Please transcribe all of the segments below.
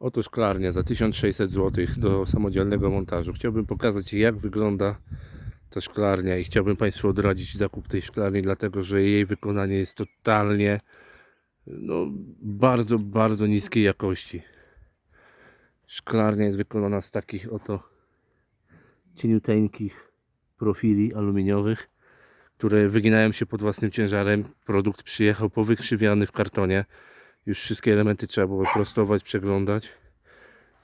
Oto szklarnia za 1600 zł do samodzielnego montażu. Chciałbym pokazać jak wygląda ta szklarnia i chciałbym Państwu odradzić zakup tej szklarni, dlatego że jej wykonanie jest totalnie no, bardzo, bardzo niskiej jakości. Szklarnia jest wykonana z takich oto cieniuteńkich profili aluminiowych, które wyginają się pod własnym ciężarem. Produkt przyjechał powykrzywiany w kartonie. Już wszystkie elementy trzeba było prostować, przeglądać.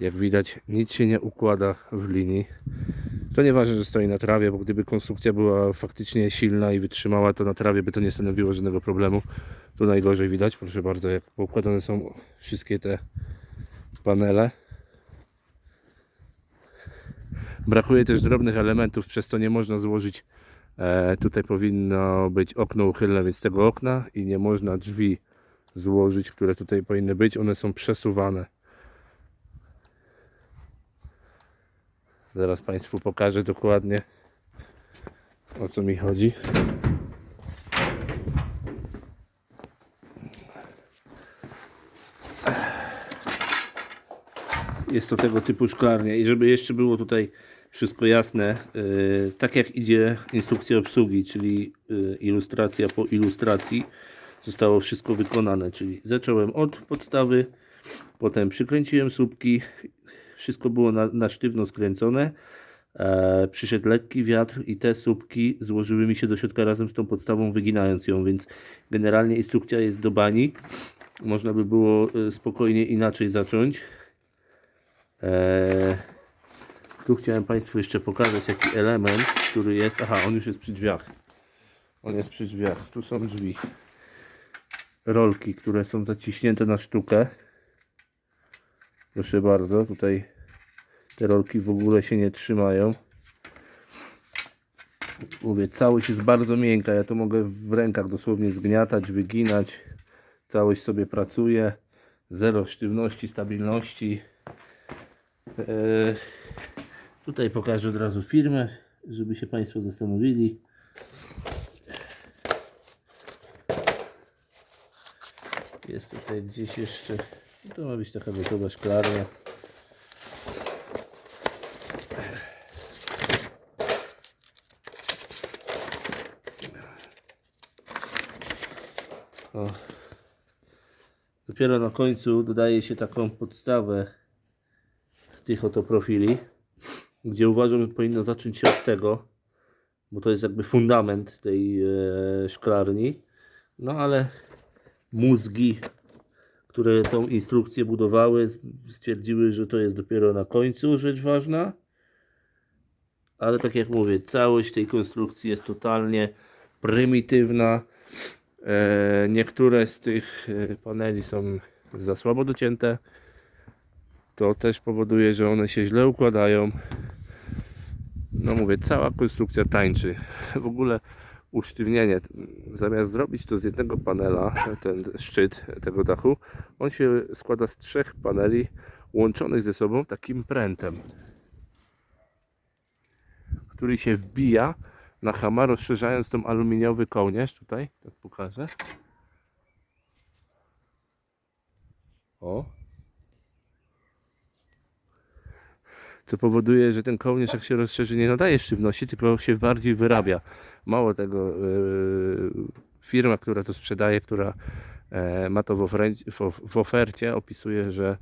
Jak widać, nic się nie układa w linii. To nieważne, że stoi na trawie, bo gdyby konstrukcja była faktycznie silna i wytrzymała, to na trawie by to nie stanowiło żadnego problemu. Tu najgorzej widać, proszę bardzo, jak poukładane są wszystkie te panele. Brakuje też drobnych elementów, przez to nie można złożyć. E, tutaj powinno być okno uchylne, więc tego okna i nie można drzwi złożyć, które tutaj powinny być. One są przesuwane. Zaraz Państwu pokażę dokładnie o co mi chodzi. Jest to tego typu szklarnia i żeby jeszcze było tutaj wszystko jasne, yy, tak jak idzie instrukcja obsługi, czyli yy, ilustracja po ilustracji, zostało wszystko wykonane, czyli zacząłem od podstawy, potem przykręciłem słupki, wszystko było na, na sztywno skręcone, e, przyszedł lekki wiatr i te słupki złożyły mi się do środka razem z tą podstawą, wyginając ją, więc generalnie instrukcja jest do bani, można by było e, spokojnie inaczej zacząć. Eee, tu chciałem Państwu jeszcze pokazać taki element, który jest. Aha, on już jest przy drzwiach. On jest przy drzwiach. Tu są drzwi. Rolki, które są zaciśnięte na sztukę. Proszę bardzo, tutaj te rolki w ogóle się nie trzymają. Mówię, całość jest bardzo miękka. Ja to mogę w rękach dosłownie zgniatać, wyginać. Całość sobie pracuje. Zero sztywności, stabilności. E, tutaj pokażę od razu firmę, żeby się Państwo zastanowili. Jest tutaj gdzieś jeszcze. To ma być taka gotowa szklarnia. O. Dopiero na końcu dodaje się taką podstawę z tych oto profili, gdzie uważam, że powinno zacząć się od tego, bo to jest jakby fundament tej e, szklarni. No ale mózgi, które tą instrukcję budowały, stwierdziły, że to jest dopiero na końcu rzecz ważna. Ale tak jak mówię, całość tej konstrukcji jest totalnie prymitywna. E, niektóre z tych e, paneli są za słabo docięte to też powoduje, że one się źle układają. No mówię, cała konstrukcja tańczy. W ogóle usztywnienie, zamiast zrobić to z jednego panela, ten szczyt tego dachu, on się składa z trzech paneli łączonych ze sobą takim prętem, który się wbija na hama, rozszerzając tą aluminiowy kołnierz. Tutaj, tak pokażę. O, co powoduje, że ten kołnierz jak się rozszerzy nie nadaje sztywności, tylko się bardziej wyrabia. Mało tego, yy, firma, która to sprzedaje, która e, ma to w ofercie, w ofercie opisuje, że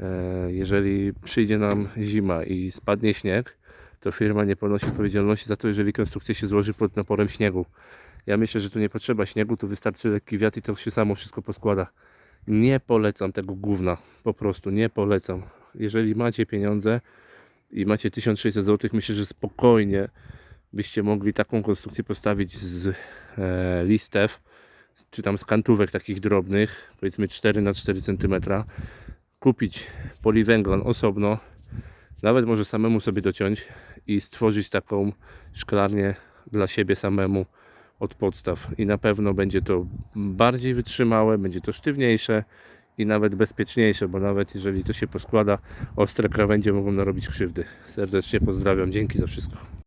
e, jeżeli przyjdzie nam zima i spadnie śnieg, to firma nie ponosi odpowiedzialności za to, jeżeli konstrukcja się złoży pod naporem śniegu. Ja myślę, że tu nie potrzeba śniegu, tu wystarczy lekki wiatr i to się samo wszystko poskłada. Nie polecam tego gówna, po prostu nie polecam. Jeżeli macie pieniądze, i macie 1600 zł, myślę, że spokojnie byście mogli taką konstrukcję postawić z e, listew, czy tam z kantówek takich drobnych, powiedzmy 4 na 4 cm, kupić poliwęglan osobno, nawet może samemu sobie dociąć i stworzyć taką szklarnię dla siebie samemu od podstaw. I na pewno będzie to bardziej wytrzymałe, będzie to sztywniejsze i nawet bezpieczniejsze, bo nawet jeżeli to się poskłada, ostre krawędzie mogą narobić krzywdy. Serdecznie pozdrawiam, dzięki za wszystko.